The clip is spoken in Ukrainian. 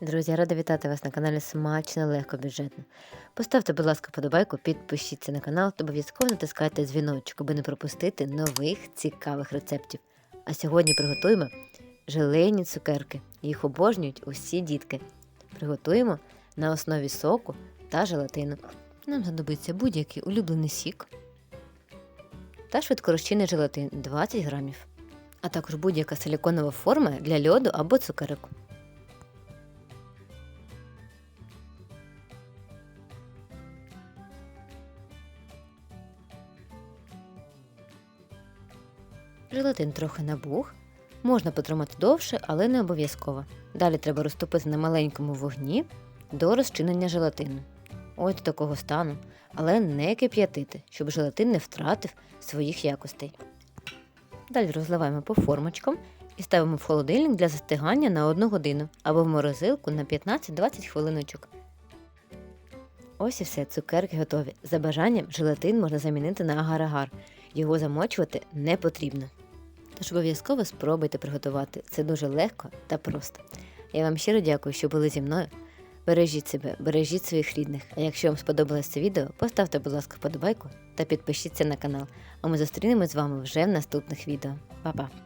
Друзі, рада вітати вас на каналі Смачно легко бюджетно. Поставте, будь ласка, подобайку, підпишіться на канал та обов'язково натискайте дзвіночок, аби не пропустити нових цікавих рецептів. А сьогодні приготуємо желейні цукерки. Їх обожнюють усі дітки. Приготуємо на основі соку та желатину. Нам знадобиться будь-який улюблений сік та швидкорозчинний желатин 20 грамів, а також будь-яка силіконова форма для льоду або цукерок. Желатин трохи набух. Можна потримати довше, але не обов'язково. Далі треба розтопити на маленькому вогні до розчинення желатину. Ось до такого стану, але не кип'ятити, щоб желатин не втратив своїх якостей. Далі розливаємо по формочкам і ставимо в холодильник для застигання на 1 годину або в морозилку на 15-20 хвилиночок. Ось і все, цукерки готові. За бажанням желатин можна замінити на агар-агар. Його замочувати не потрібно. Тож обов'язково спробуйте приготувати. Це дуже легко та просто. Я вам щиро дякую, що були зі мною. Бережіть себе, бережіть своїх рідних. А якщо вам сподобалось це відео, поставте, будь ласка, вподобайку та підпишіться на канал. А ми зустрінемось з вами вже в наступних відео. Па-па!